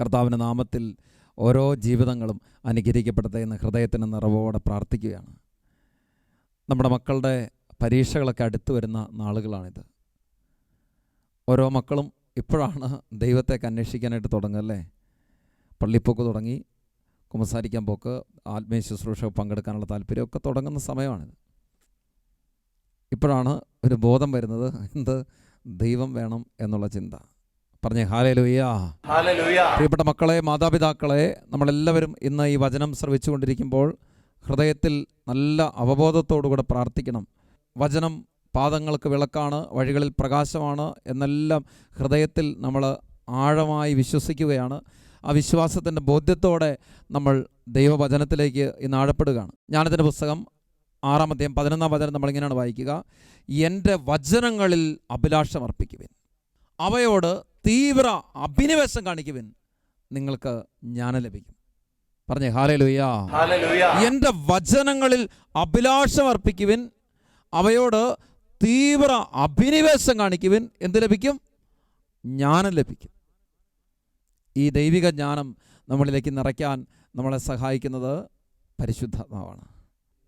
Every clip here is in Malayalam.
കർത്താവിന്റെ നാമത്തിൽ ഓരോ ജീവിതങ്ങളും അനുഗ്രഹിക്കപ്പെടട്ടെ എന്ന് ഹൃദയത്തിന് നിറവോടെ പ്രാർത്ഥിക്കുകയാണ്. നമ്മുടെ മക്കളുടെ പരീക്ഷകളൊക്കെ അടുത്തു വരുന്ന നാളുകളാണിത്. ഓരോ മക്കളും ഇപ്പോഴാണ് ദൈവത്തേക്ക് അന്വേഷിക്കാനായിട്ട് തുടങ്ങുക അല്ലേ? പള്ളിപ്പോക്ക് തുടങ്ങി കുമ്പസാരിക്കാൻ പോക്ക് ആത്മീയ ശുശ്രൂഷ പങ്കെടുക്കാനുള്ള താല്പര്യമൊക്കെ തുടങ്ങുന്ന സമയമാണിത്. ഇപ്പോഴാണ് ഒരു ബോധം വരുന്നത് എന്ത് ദൈവം വേണം എന്നുള്ള ചിന്ത. പറഞ്ഞേ ഹാലേ ലുയ്യാ പ്രിയപ്പെട്ട മക്കളെ മാതാപിതാക്കളെ നമ്മളെല്ലാവരും ഇന്ന് ഈ വചനം ശ്രവിച്ചുകൊണ്ടിരിക്കുമ്പോൾ ഹൃദയത്തിൽ നല്ല അവബോധത്തോടുകൂടെ പ്രാർത്ഥിക്കണം. വചനം പാദങ്ങൾക്ക് വിളക്കാണ് വഴികളിൽ പ്രകാശമാണ് എന്നെല്ലാം ഹൃദയത്തിൽ നമ്മൾ ആഴമായി വിശ്വസിക്കുകയാണ്. ആ വിശ്വാസത്തിന്റെ ബോധ്യത്തോടെ നമ്മൾ ദൈവവചനത്തിലേക്ക് ഇന്ന് ആഴപ്പെടുകയാണ്. ജ്ഞാനത്തിന്റെ പുസ്തകം ആറാമത്തെയും പതിനൊന്നാം വചനം നമ്മളിങ്ങനെയാണ് വായിക്കുക. എന്റെ വചനങ്ങളിൽ അഭിലാഷം അർപ്പിക്കുവിൻ. അവയോട് തീവ്ര അഭിനിവേശം കാണിക്കുവിൻ. നിങ്ങൾക്ക് ജ്ഞാനം ലഭിക്കും. പറഞ്ഞേ ഹാലേ ലുയ്യാ ഹല്ലേലൂയ എന്റെ വചനങ്ങളിൽ അഭിലാഷം അർപ്പിക്കുവിൻ. അവയോട് തീവ്ര അഭിനിവേശം കാണിക്കുവിൻ. എന്ത് ലഭിക്കും? ജ്ഞാനം ലഭിക്കും. ഈ ദൈവിക ജ്ഞാനം നമ്മളിലേക്ക് നിറയ്ക്കാൻ നമ്മളെ സഹായിക്കുന്നത് പരിശുദ്ധാത്മാവാണ്.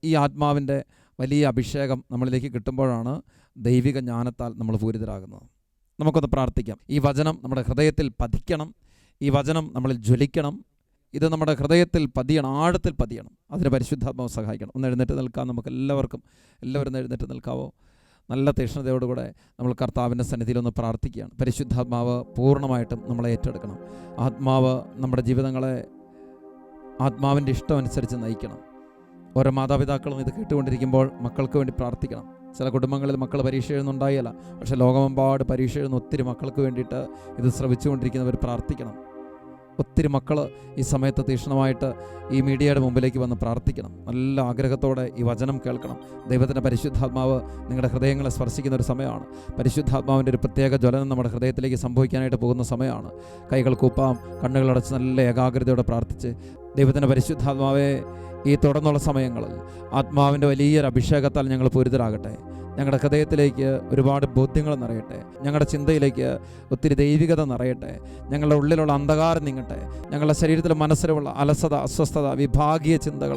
ഈ ആത്മാവിന്റെ വലിയ അഭിഷേകം നമ്മളിലേക്ക് കിട്ടുമ്പോഴാണ് ദൈവിക ജ്ഞാനത്താൽ നമ്മൾ പൂരിതരാകുന്നത്. നമുക്കൊന്ന് പ്രാർത്ഥിക്കാം. ഈ വചനം നമ്മുടെ ഹൃദയത്തിൽ പതിക്കണം. ഈ വചനം നമ്മളിൽ ജ്വലിക്കണം. ഇത് നമ്മുടെ ഹൃദയത്തിൽ പതിയണം ആഴത്തിൽ പതിയണം. അതിന് പരിശുദ്ധാത്മാവ് സഹായിക്കണം. ഒന്ന് എഴുന്നേറ്റ് നിൽക്കാം നമുക്ക് എല്ലാവർക്കും. എല്ലാവരും എഴുന്നേറ്റ് നിൽക്കാവോ? നല്ല തീക്ഷ്ണതയോടുകൂടെ നമ്മൾ കർത്താവിന്റെ സന്നിധിയിൽ ഒന്ന് പ്രാർത്ഥിക്കുകയാണ്. പരിശുദ്ധാത്മാവ് പൂർണമായിട്ടും നമ്മളെ ഏറ്റെടുക്കണം. ആത്മാവ് നമ്മുടെ ജീവിതങ്ങളെ ആത്മാവിന്റെ ഇഷ്ടമനുസരിച്ച് നയിക്കണം. ഓരോ മാതാപിതാക്കളും ഇത് കേട്ടുകൊണ്ടിരിക്കുമ്പോൾ മക്കൾക്ക് വേണ്ടി പ്രാർത്ഥിക്കണം. ചില കുടുംബങ്ങളിൽ മക്കൾ പരീക്ഷ എഴുതുന്നുണ്ടായല്ല. പക്ഷേ ലോകമെമ്പാട് പരീക്ഷ എഴുതുന്ന ഒത്തിരി മക്കൾക്ക് വേണ്ടിയിട്ട് ഇത് ശ്രവിച്ചുകൊണ്ടിരിക്കുന്നവർ പ്രാർത്ഥിക്കണം. ഒത്തിരി മക്കൾ ഈ സമയത്ത് തീഷ്ണമായിട്ട് ഈ മീഡിയയുടെ മുമ്പിലേക്ക് വന്ന് പ്രാർത്ഥിക്കണം. നല്ല ആഗ്രഹത്തോടെ ഈ വചനം കേൾക്കണം. ദൈവത്തിന്റെ പരിശുദ്ധാത്മാവ് നിങ്ങളുടെ ഹൃദയങ്ങളെ സ്പർശിക്കുന്ന ഒരു സമയമാണ്. പരിശുദ്ധാത്മാവിന്റെ ഒരു പ്രത്യേക ജ്വലനം നമ്മുടെ ഹൃദയത്തിലേക്ക് സംഭവിക്കാനായിട്ട് പോകുന്ന സമയമാണ്. കൈകൾ കൂപ്പാം കണ്ണുകളടച്ച് നല്ല ഏകാഗ്രതയോടെ പ്രാർത്ഥിച്ച് ദൈവത്തിന്റെ പരിശുദ്ധാത്മാവെ ഈ തുടർന്നുള്ള സമയങ്ങളിൽ ആത്മാവിന്റെ വലിയൊരു അഭിഷേകത്താൽ ഞങ്ങൾ പൂരിതരാകട്ടെ. ഞങ്ങളുടെ ഹൃദയത്തിലേക്ക് ഒരുപാട് ബോധ്യങ്ങൾ നിറയട്ടെ. ഞങ്ങളുടെ ചിന്തയിലേക്ക് ഒത്തിരി ദൈവികത നിറയട്ടെ. ഞങ്ങളുടെ ഉള്ളിലുള്ള അന്ധകാരം നീങ്ങട്ടെ. ഞങ്ങളുടെ ശരീരത്തിലെ മനസ്സിലുള്ള അലസത അസ്വസ്ഥത വിഭാഗീയ ചിന്തകൾ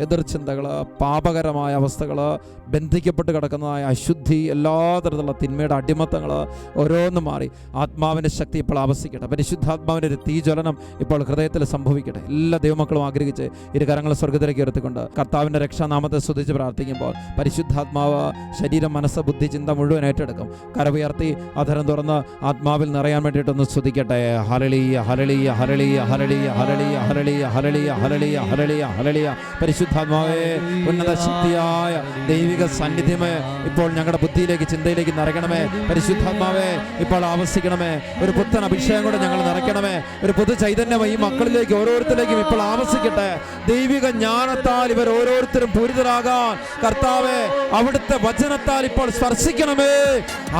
എതിർചിന്തകൾ പാപകരമായ അവസ്ഥകൾ ബന്ധിക്കപ്പെട്ട് കിടക്കുന്നതായ അശുദ്ധി എല്ലാ തരത്തിലുള്ള തിന്മയുടെ അടിമത്തങ്ങൾ ഓരോന്നും മാറി ആത്മാവിന്റെ ശക്തി ഇപ്പോൾ ആവസിക്കട്ടെ. പരിശുദ്ധാത്മാവിന്റെ ഒരു തീജ്വലനം ഇപ്പോൾ ഹൃദയത്തിൽ സംഭവിക്കട്ടെ. എല്ലാ ദൈവമക്കളും ആഗ്രഹിച്ച് ഇരു കരങ്ങൾ സ്വർഗത്തിലേക്ക് ഉയർത്തിക്കൊണ്ട് കർത്താവിന്റെ രക്ഷാനാമത്തെ സ്തുതിച്ച് പ്രാർത്ഥിക്കുമ്പോൾ പരിശുദ്ധാത്മാവ് ശരീരം മനസ്സ് ബുദ്ധി ചിന്ത മുഴുവൻ ഏറ്റെടുക്കും. കരവുയർത്തി അധരം തുറന്ന് ആത്മാവിൽ നിറയാൻ വേണ്ടിയിട്ടൊന്ന് സ്തുതിക്കട്ടെ. ഹരളിയ ഹരളിയ ഹരളിയ ഹരളിയ ഹരളിയ ഹരളിയ ഹരളിയ ഹരളിയ ഹരളിയ ഹരളിയ പരിശുദ്ധാത്മാവേ ഉന്നത ശക്തിയായ ദൈവിക സാന്നിധ്യമേ ഇപ്പോൾ ഞങ്ങളുടെ ബുദ്ധിയിലേക്ക് ചിന്തയിലേക്ക് നിറയ്ക്കണമേ. പരിശുദ്ധാത്മാവേ ഇപ്പോൾ ആവസിക്കണമേ. ഒരു പുത്തൻ അഭിഷേകം കൂടെ ഞങ്ങൾ നിറയ്ക്കണമേ. ഒരു പുതു ചൈതന്യം ഈ മക്കളിലേക്ക് ഓരോരുത്തരിലേക്കും ഇപ്പോൾ ആവസിക്കട്ടെ. ദൈവിക ജ്ഞാനത്താൽ ഇവർ ഓരോരുത്തരും പൂരിതരാകാൻ. കർത്താവെ അവിടുത്തെ വചനത്താൽ ഇപ്പോൾ സ്പർശിക്കണമേ.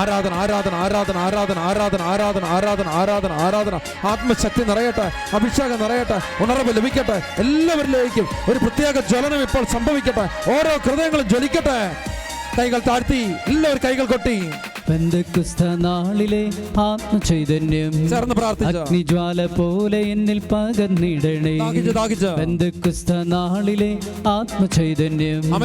ആരാധന ആരാധന ആരാധന ആരാധന ആരാധന ആരാധന ആരാധന ആരാധന ആരാധന. ആത്മശക്തി നിറയട്ടെ അഭിഷേകം നിറയട്ടെ ഉണർവ് ലഭിക്കട്ടെ. എല്ലാവരിലേക്കും ഒരു പ്രത്യേക ജ്വലനം ഇപ്പോൾ സംഭവിക്കട്ടെ. ഓരോ ഹൃദയങ്ങളും ജ്വലിക്കട്ടെ. കൈകൾ താഴ്ത്തി എല്ലാവരും കൈകൾ കൊട്ടി. പെന്തക്കുസ്ത നാളിലെ ആത്മചൈതന്യം അഗ്നിജ്വാല പോലെ എന്നിൽ പകർന്നിടണേ. പെന്തക്കുസ്ത നാളിലെ ആത്മചൈതന്യം.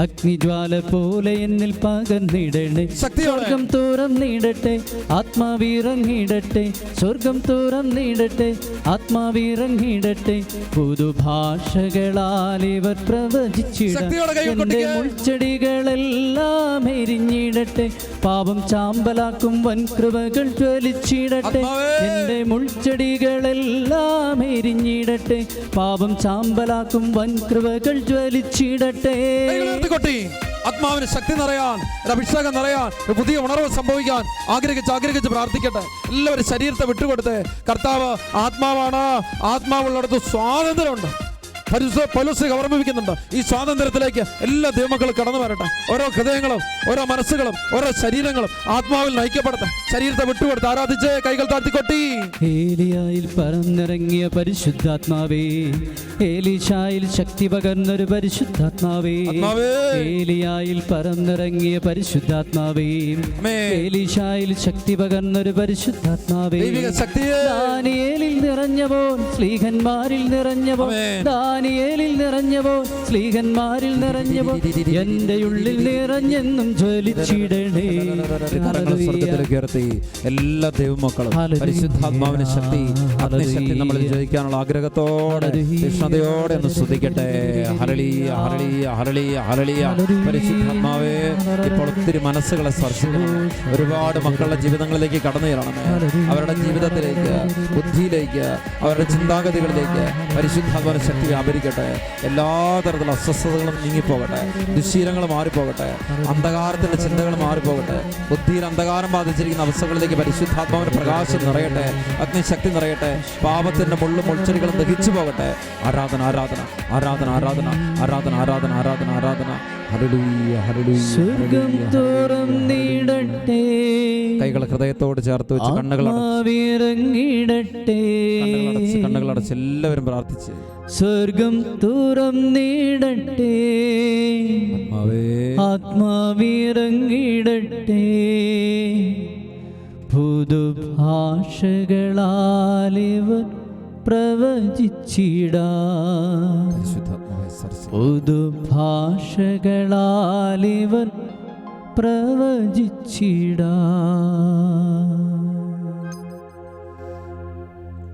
അഗ്നിജ്വാല പോലെ എന്നിൽ പകർന്നിടണേ. സ്വർഗം തുറന്നിടട്ടെ ആത്മാവിറങ്ങിടട്ടെ. സ്വർഗം തുറന്നിടട്ടെ ആത്മാവിറങ്ങിടട്ടെ. പുതുഭാഷകളാൽ ഇവർ പ്രവചിച്ചിട. എന്റെ മുൾച്ചെടികളെല്ലാം എരിഞ്ഞിടട്ടെ. പാപം ചാമ്പലാക്കും വൻകൃപകൾ ജ്വലിച്ചിടട്ടെ. എന്റെ എന്റെ മുൾച്ചെടികളെല്ലാം എരിഞ്ഞിടട്ടെ. പാപം ചാമ്പലാക്കും വൻകൃപകൾ ജ്വലിച്ചിടട്ടെ. കൈകളുയർത്തി കൊട്ടി. ആത്മാവിന് ശക്തി നിറയാൻ ഒരു അഭിഷേകം നിറയാൻ ഒരു പുതിയ ഉണർവ് സംഭവിക്കാൻ ആഗ്രഹിച്ച് ആഗ്രഹിച്ച് പ്രാർത്ഥിക്കട്ടെ. എല്ലാവരും ശരീരത്തെ വിട്ടുകൊടുത്ത് കർത്താവ് ആത്മാവാണ്. ആത്മാവുള്ളിടത്ത് സ്വാതന്ത്ര്യമുണ്ട്. പൗലോസിലേക്ക് ഓർമ്മിപ്പിക്കുന്നുണ്ട് ഈ സ്വാതന്ത്ര്യത്തിലേക്ക് എല്ലാ ദൈവമക്കളും കടന്നു വരട്ടെ. ഓരോ ഹൃദയങ്ങളും ഓരോ മനസ്സുകളും ഓരോ ശരീരങ്ങളും ആത്മാവിൽ നയിക്കപ്പെടട്ടെ. ശരീരത്തെ വിട്ടുകൊടുത്ത് ആരാധിച്ച് കൈകൾ താഴ്ത്തിക്കൊട്ടി. ഏലിയായിൽ പറന്നിറങ്ങിയ പരിശുദ്ധാത്മാവേ ഏലിഷായിൽ ശക്തി പകർന്നൊരു പരിശുദ്ധാത്മാവേ. ഏലിയായിൽ പറന്നിറങ്ങിയ പരിശുദ്ധാത്മാവേ ഏലിഷായിൽ ശക്തി പകർന്നൊരു പരിശുദ്ധാത്മാവേ ദാനിയേലിൽ നിറഞ്ഞപ്പോൾ സ്ലീഹന്മാരിൽ നിറഞ്ഞപ്പോൾ. ദാനിയേലിൽ നിറഞ്ഞപ്പോൾ സ്ലീഹന്മാരിൽ നിറഞ്ഞപ്പോൾ എന്റെ ഉള്ളിൽ നിറഞ്ഞെന്നും ജ്വലിച്ചിടണേ. സ്വർഗത്തിലേക്ക് ഉയർത്തി. എല്ലാ ദൈവമക്കളും ഹല്ലേലൂയ. പരിശുദ്ധാത്മാവിന്റെ ശക്തി അഗ്നിശക്തി നമ്മൾ ജയിക്കാനുള്ള ആഗ്രഹത്തോടെ കൃഷ്ണതയോടെ ഒന്ന് ശ്രദ്ധിക്കട്ടെ ഹരളിയ ഹരളിയ ഹരളിയ ഹരളിയ പരിശുദ്ധാത്മാവേ ഇപ്പോൾ ഒത്തിരി മനസ്സുകളെ സ്പർശിക്കണം ഒരുപാട് മക്കളുടെ ജീവിതങ്ങളിലേക്ക് കടന്നു കയറണമേ അവരുടെ ജീവിതത്തിലേക്ക് ബുദ്ധിയിലേക്ക് അവരുടെ ചിന്താഗതികളിലേക്ക് പരിശുദ്ധാത്മാവിന്റെ ശക്തി വ്യാപരിക്കട്ടെ. എല്ലാ തരത്തിലുള്ള അസ്വസ്ഥതകളും നീങ്ങിപ്പോകട്ടെ. ദുശീലങ്ങൾ മാറിപ്പോകട്ടെ. അന്ധകാരത്തിന്റെ ചിന്തകൾ മാറിപ്പോകട്ടെ. ബുദ്ധിയിൽ അന്ധകാരം ബാധിച്ചിരിക്കുന്ന അവസ്ഥകളിലേക്ക് പരിശുദ്ധാത്മാവിന്റെ പ്രകാശം നിറയട്ടെ. അഗ്നിശക്തി നിറയട്ടെ. പാപത്തിന്റെ മുള്ളും മുൾച്ചെടികളും ദഹിച്ചു പോകട്ടെ. ആരാധന ആരാധന ആരാധന ആരാധന ആരാധന ആരാധന ആരാധന ആരാധന. കൈകൾ ഹൃദയത്തോട് ചേർത്ത് വെച്ച് കണ്ണുകൾ കണ്ണുകളടച്ച് കണ്ണുകളടച്ച് എല്ലാവരും പ്രാർത്ഥിച്ച്. സ്വർഗം തുറന്നിടട്ടെ നീടട്ടെ. ആത്മാവിറങ്ങിടട്ടെ. പുതുഭാഷകളാലിവർ പ്രവചിച്ചിടാ. പുതുഭാഷകളാലിവർ പ്രവചിച്ചിടാ.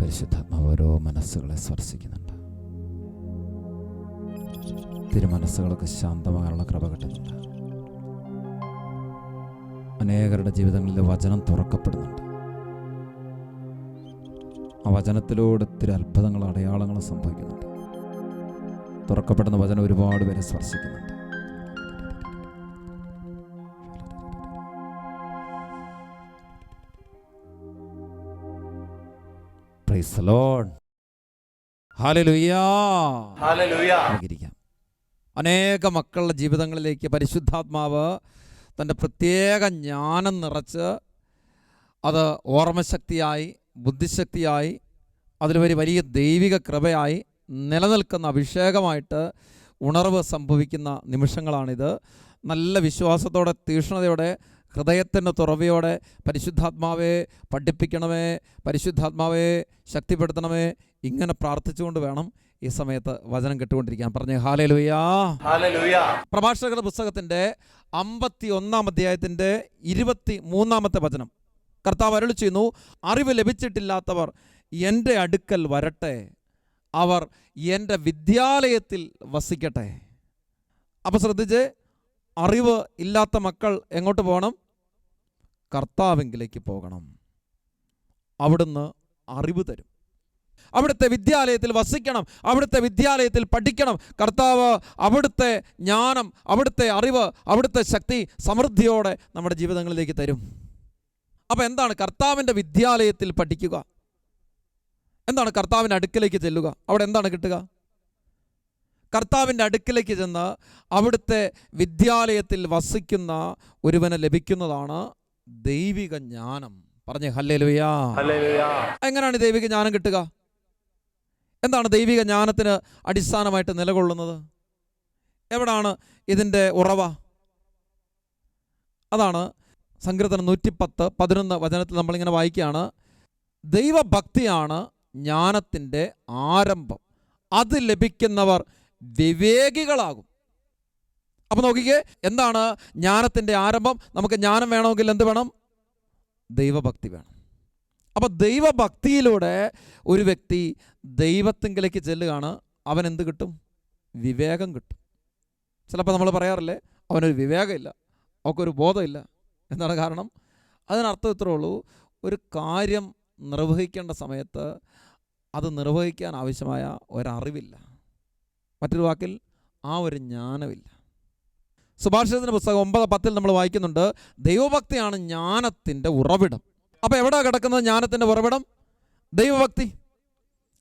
പരിശുദ്ധാത്മാവ് ഓരോ മനസ്സുകളെ സ്പർശിക്കുന്നുണ്ട് തിരുമനസ്സുകളൊക്കെ ശാന്തമാകാനുള്ള കൃപ കിട്ടുന്നുണ്ട്. അനേകരുടെ ജീവിതങ്ങളിൽ വചനം തുറക്കപ്പെടുന്നുണ്ട്. ആ വചനത്തിലൂടെ ഒത്തിരി അത്ഭുതങ്ങൾ അടയാളങ്ങൾ സംഭവിക്കുന്നുണ്ട്. തുറക്കപ്പെടുന്ന വചനം ഒരുപാട് പേരെ സ്പർശിക്കുന്നുണ്ട്. Praise the Lord. Hallelujah. അനേക മക്കളുടെ ജീവിതങ്ങളിലേക്ക് പരിശുദ്ധാത്മാവ് തന്റെ പ്രത്യേക ജ്ഞാനം നിറച്ച് അത് ഓർമ്മശക്തിയായി ബുദ്ധിശക്തിയായി അതിലുപരി വലിയ ദൈവിക കൃപയായി നിലനിൽക്കുന്ന അഭിഷേകമായിട്ട് ഉണർവ് സംഭവിക്കുന്ന നിമിഷങ്ങളാണിത്. നല്ല വിശ്വാസത്തോടെ തീഷ്ണതയോടെ ഹൃദയത്തിന്റെ തുറവിയോടെ പരിശുദ്ധാത്മാവേ പഠിപ്പിക്കണമേ പരിശുദ്ധാത്മാവേ ശക്തിപ്പെടുത്തണമേ ഇങ്ങനെ പ്രാർത്ഥിച്ചുകൊണ്ട് വേണം ഈ സമയത്ത് വചനം കേട്ടുകൊണ്ടിരിക്കാം പറഞ്ഞു ഹാലലുയാ. പ്രഭാഷകരുടെ പുസ്തകത്തിന്റെ അമ്പത്തി ഒന്നാം അധ്യായത്തിന്റെ ഇരുപത്തി മൂന്നാമത്തെ വചനം. കർത്താവ് അരുളി ചെയ്യുന്നു അറിവ് ലഭിച്ചിട്ടില്ലാത്തവർ എന്റെ അടുക്കൽ വരട്ടെ. അവർ എന്റെ വിദ്യാലയത്തിൽ വസിക്കട്ടെ. അപ്പോൾ ശ്രദ്ധിച്ച് അറിവ് ഇല്ലാത്ത മക്കൾ എങ്ങോട്ട് പോകണം? കർത്താവെങ്കിലേക്ക് പോകണം. അവിടുന്ന് അറിവ് തരും. അവിടുത്തെ വിദ്യാലയത്തിൽ വസിക്കണം അവിടുത്തെ വിദ്യാലയത്തിൽ പഠിക്കണം. കർത്താവ് അവിടുത്തെ ജ്ഞാനം അവിടുത്തെ അറിവ് അവിടുത്തെ ശക്തി സമൃദ്ധിയോടെ നമ്മുടെ ജീവിതങ്ങളിലേക്ക് തരും. അപ്പോൾ എന്താണ് കർത്താവിന്റെ വിദ്യാലയത്തിൽ പഠിക്കുക? എന്താണ് കർത്താവിന്റെ അടുക്കിലേക്ക് ചെല്ലുക? അവിടെ എന്താണ് കിട്ടുക? കർത്താവിന്റെ അടുക്കിലേക്ക് ചെന്ന് അവിടുത്തെ വിദ്യാലയത്തിൽ വസിക്കുന്ന ഒരുവന് ലഭിക്കുന്നതാണ് ദൈവിക ജ്ഞാനം. പറഞ്ഞേ ഹല്ലേലുയാ. എങ്ങനെയാണ് ദൈവിക ജ്ഞാനം കിട്ടുക? എന്താണ് ദൈവിക ജ്ഞാനത്തിന് അടിസ്ഥാനമായിട്ട് നിലകൊള്ളുന്നത്? എവിടാണ് ഇതിന്റെ ഉറവ? അതാണ് സങ്കീർത്തനം നൂറ്റിപ്പത്ത് പതിനൊന്ന് വചനത്തിൽ നമ്മളിങ്ങനെ വായിക്കുകയാണ്. ദൈവഭക്തിയാണ് ജ്ഞാനത്തിന്റെ ആരംഭം. അത് ലഭിക്കുന്നവർ വിവേകികളാകും. അപ്പോൾ നോക്കിക്കേ എന്താണ് ജ്ഞാനത്തിന്റെ ആരംഭം? നമുക്ക് ജ്ഞാനം വേണമെങ്കിൽ എന്ത് വേണം? ദൈവഭക്തി വേണം. അപ്പോൾ ദൈവഭക്തിയിലൂടെ ഒരു വ്യക്തി ദൈവത്തിങ്കിലേക്ക് ചെല്ലുകയാണ് അവൻ എന്ത് കിട്ടും? വിവേകം കിട്ടും. ചിലപ്പോൾ നമ്മൾ പറയാറില്ലേ അവനൊരു വിവേകമില്ല അവക്കൊരു ബോധമില്ല എന്താണ് കാരണം. അതിനർത്ഥം ഇത്രേ ഉള്ളൂ ഒരു കാര്യം നിർവഹിക്കേണ്ട സമയത്ത് അത് നിർവഹിക്കാൻ ആവശ്യമായ ഒരറിവില്ല. മറ്റൊരു വാക്കിൽ ആ ഒരു ജ്ഞാനമില്ല. സുഭാഷിതത്തിന്റെ പുസ്തകം ഒമ്പത് പത്തിൽ നമ്മൾ വായിക്കുന്നുണ്ട് ദൈവഭക്തിയാണ് ജ്ഞാനത്തിന്റെ ഉറവിടം. അപ്പോൾ എവിടെ കിടക്കുന്നത് ജ്ഞാനത്തിന്റെ ഉറവിടം ദൈവഭക്തി.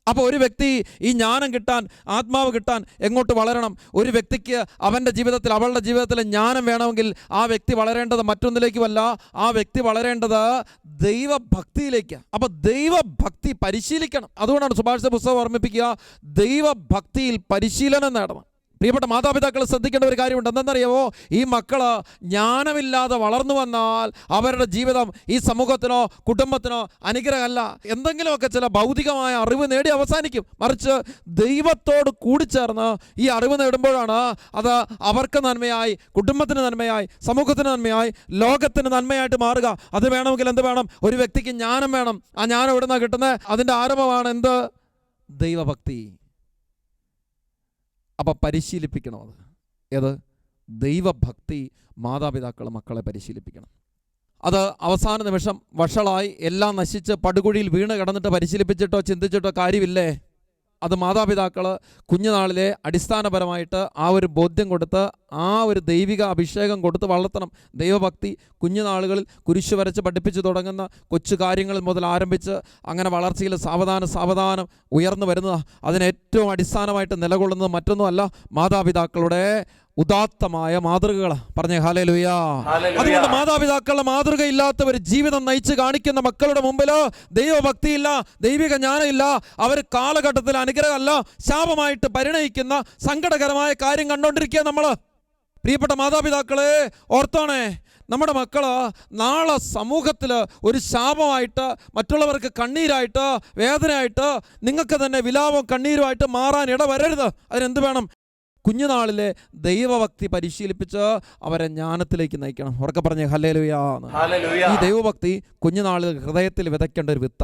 അപ്പോൾ ഒരു വ്യക്തി ഈ ജ്ഞാനം കിട്ടാൻ ആത്മാവ് കിട്ടാൻ എങ്ങോട്ട് വളരണം? ഒരു വ്യക്തിക്ക് അവന്റെ ജീവിതത്തിൽ അവളുടെ ജീവിതത്തിൽ ജ്ഞാനം വേണമെങ്കിൽ ആ വ്യക്തി വളരേണ്ടത് മറ്റൊന്നിലേക്കുമല്ല ആ വ്യക്തി വളരേണ്ടത് ദൈവഭക്തിയിലേക്ക്. അപ്പോൾ ദൈവഭക്തി പരിശീലിക്കണം. അതുകൊണ്ടാണ് സുഭാഷിത പുസ്തകം ഓർമ്മിപ്പിക്കുക ദൈവഭക്തിയിൽ പരിശീലനം നേടണം. പ്രിയപ്പെട്ട മാതാപിതാക്കൾ ശ്രദ്ധിക്കേണ്ട ഒരു കാര്യമുണ്ട്. എന്തെന്നറിയാമോ ഈ മക്കൾ ജ്ഞാനമില്ലാതെ വളർന്നു വന്നാൽ അവരുടെ ജീവിതം ഈ സമൂഹത്തിനോ കുടുംബത്തിനോ അനുഗ്രഹമല്ല. എന്തെങ്കിലുമൊക്കെ ചില ഭൗതികമായ അറിവ് നേടി അവസാനിക്കും. മറിച്ച് ദൈവത്തോട് കൂടിച്ചേർന്ന് ഈ അറിവ് നേടുമ്പോഴാണ് അത് അവർക്ക് നന്മയായി കുടുംബത്തിന് നന്മയായി സമൂഹത്തിന് നന്മയായി ലോകത്തിന് നന്മയായിട്ട് മാറുക. അത് വേണമെങ്കിൽ എന്ത് വേണം? ഒരു വ്യക്തിക്ക് ജ്ഞാനം വേണം. ആ ജ്ഞാനം എവിടെ നിന്നാണ് കിട്ടുന്നത്? അതിന്റെ ആരംഭമാണ് എന്ത്? ദൈവഭക്തി. അപ്പം പരിശീലിപ്പിക്കണം അത്? ഏത്? ദൈവഭക്തി മാതാപിതാക്കൾ മക്കളെ പരിശീലിപ്പിക്കണം. അത് അവസാന നിമിഷം വഷളായി എല്ലാം നശിച്ച് പടുകുഴിയിൽ വീണ് കിടന്നിട്ട് പരിശീലിപ്പിച്ചിട്ടോ ചിന്തിച്ചിട്ടോ കാര്യമില്ലേ? അത് മാതാപിതാക്കൾ കുഞ്ഞുനാളിലെ അടിസ്ഥാനപരമായിട്ട് ആ ഒരു ബോധ്യം കൊടുത്ത് ആ ഒരു ദൈവിക അഭിഷേകം കൊടുത്ത് വളർത്തണം. ദൈവഭക്തി കുഞ്ഞുനാളുകളിൽ കുരിശു വരച്ച് പഠിപ്പിച്ചു തുടങ്ങുന്ന കൊച്ചു കാര്യങ്ങൾ മുതൽ ആരംഭിച്ച് അങ്ങനെ വളർച്ചയിൽ സാവധാനം സാവധാനം ഉയർന്നു വരുന്നത്. അതിനേറ്റവും അടിസ്ഥാനമായിട്ട് നിലകൊള്ളുന്നത് മറ്റൊന്നുമല്ല മാതാപിതാക്കളുടെ ഉദാത്തമായ മാതൃകകൾ പറഞ്ഞേ ഹാലലുയാ അതുകൊണ്ട് മാതാപിതാക്കളുടെ മാതൃക ഇല്ലാത്തവർ ജീവിതം നയിച്ച് കാണിക്കുന്ന മക്കളുടെ മുമ്പിൽ ദൈവഭക്തിയില്ല ദൈവിക ജ്ഞാനമില്ല. അവർ കാലഘട്ടത്തിൽ അനുഗ്രഹമല്ല ശാപമായിട്ട് പരിണയിക്കുന്ന സങ്കടകരമായ കാര്യം കണ്ടുകൊണ്ടിരിക്കുക നമ്മൾ പ്രിയപ്പെട്ട മാതാപിതാക്കളെ ഓർത്തോണേ നമ്മുടെ മക്കൾ നാളെ സമൂഹത്തിൽ ഒരു ശാപമായിട്ട് മറ്റുള്ളവർക്ക് കണ്ണീരായിട്ട് വേദനയായിട്ട് നിങ്ങൾക്ക് തന്നെ വിലാപം കണ്ണീരുമായിട്ട് മാറാൻ ഇടവരരുത്. അതിനെന്ത് വേണം? കുഞ്ഞുനാളിലെ ദൈവഭക്തി പരിശീലിപ്പിച്ച് അവരെ ജ്ഞാനത്തിലേക്ക് നയിക്കണം. ഉറക്കെ പറഞ്ഞ ഹലലുയാന്ന് ഈ ദൈവഭക്തി കുഞ്ഞുനാളിൽ ഹൃദയത്തിൽ വിതയ്ക്കേണ്ട ഒരു വിത്ത.